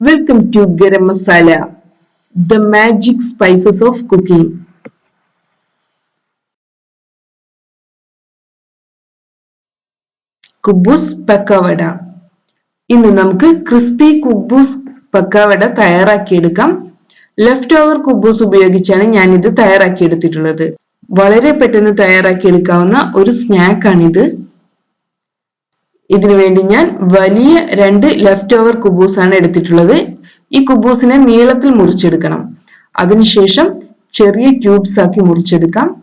Welcome to garam masala the magic spices of cooking കുബൂസ് പക്കവട ഇന്ന് നമുക്ക് ക്രിസ്പി കുബൂസ് പക്കവട തയ്യാറാക്കിയെടുക്കാം. ലെഫ്റ്റ് ഓവർ കുബൂസ് ഉപയോഗിച്ചാണ് ഞാൻ ഇത് തയ്യാറാക്കിയെടുത്തിട്ടുള്ളത്. വളരെ പെട്ടെന്ന് തയ്യാറാക്കിയെടുക്കാവുന്ന ഒരു സ്നാക്കാണിത് ഇതിനു വേണ്ടി ഞാൻ വലിയ രണ്ട് ലെഫ്റ്റ് ഓവർ കുബൂസ് ആണ് എടുത്തിട്ടുള്ളത്. ഈ കുബൂസിനെ നീളത്തിൽ മുറിച്ചെടുക്കണം. അതിനുശേഷം ചെറിയ ക്യൂബ്സ് ആക്കി മുറിച്ചെടുക്കാം.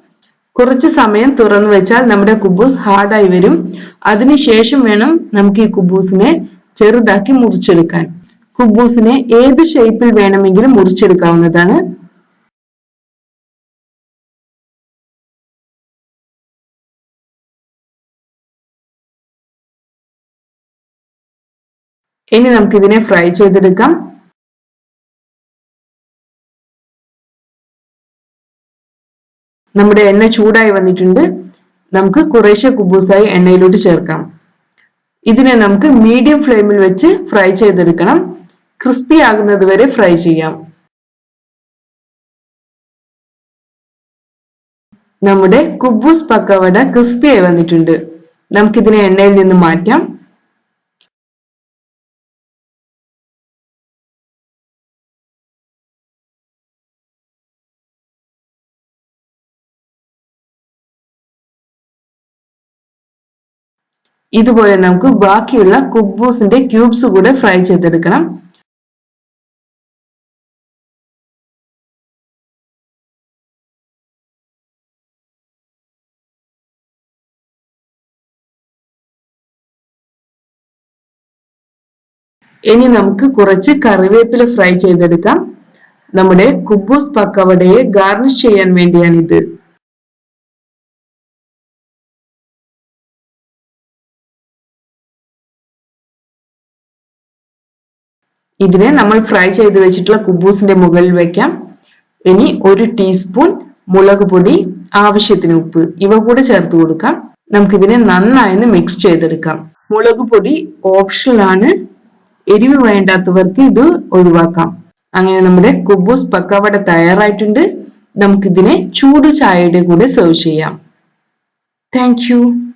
കുറച്ച് സമയം തുറന്നു വെച്ചാൽ നമ്മുടെ കുബൂസ് ഹാർഡായി വരും. അതിനുശേഷം വേണം നമുക്ക് ഈ കുബൂസിനെ ചെറുതാക്കി മുറിച്ചെടുക്കാൻ. കുബൂസിനെ ഏത് ഷേപ്പിൽ വേണമെങ്കിലും മുറിച്ചെടുക്കാവുന്നതാണ്. ഇനി നമുക്ക് ഇതിനെ ഫ്രൈ ചെയ്തെടുക്കാം. നമ്മുടെ എണ്ണ ചൂടായി വന്നിട്ടുണ്ട്. നമുക്ക് കുറേശ്ശെ കുബൂസായി എണ്ണയിലോട്ട് ചേർക്കാം. ഇതിനെ നമുക്ക് മീഡിയം ഫ്ലെയിമിൽ വെച്ച് ഫ്രൈ ചെയ്തെടുക്കണം. ക്രിസ്പി ആകുന്നത് വരെ ഫ്രൈ ചെയ്യാം. നമ്മുടെ കുബൂസ് പക്കവട ക്രിസ്പി ആയി വന്നിട്ടുണ്ട്. നമുക്കിതിനെ എണ്ണയിൽ നിന്ന് മാറ്റാം. ഇതുപോലെ നമുക്ക് ബാക്കിയുള്ള കുബൂസിന്റെ ക്യൂബ്സ് കൂടെ ഫ്രൈ ചെയ്തെടുക്കണം. ഇനി നമുക്ക് കുറച്ച് കറിവേപ്പില ഫ്രൈ ചെയ്തെടുക്കാം. നമ്മുടെ കുബൂസ് പക്കവടയെ ഗാർണിഷ് ചെയ്യാൻ വേണ്ടിയാണിത്. ഇതിനെ നമ്മൾ ഫ്രൈ ചെയ്ത് വെച്ചിട്ടുള്ള കുബൂസിന്റെ മുകളിൽ വെക്കാം. ഇനി ഒരു ടീസ്പൂൺ മുളക് പൊടി ആവശ്യത്തിന് ഉപ്പ് ഇവ കൂടെ ചേർത്ത് കൊടുക്കാം. നമുക്കിതിനെ നന്നായി മിക്സ് ചെയ്തെടുക്കാം. മുളക് പൊടി ഓപ്ഷണൽ ആണ്. എരിവ് വേണ്ടാത്തവർക്ക് ഇത് ഒഴിവാക്കാം. അങ്ങനെ നമ്മുടെ കുബൂസ് പക്കവട തയ്യാറായിട്ടുണ്ട്. നമുക്കിതിനെ ചൂട് ചായയുടെ കൂടെ സെർവ് ചെയ്യാം. താങ്ക്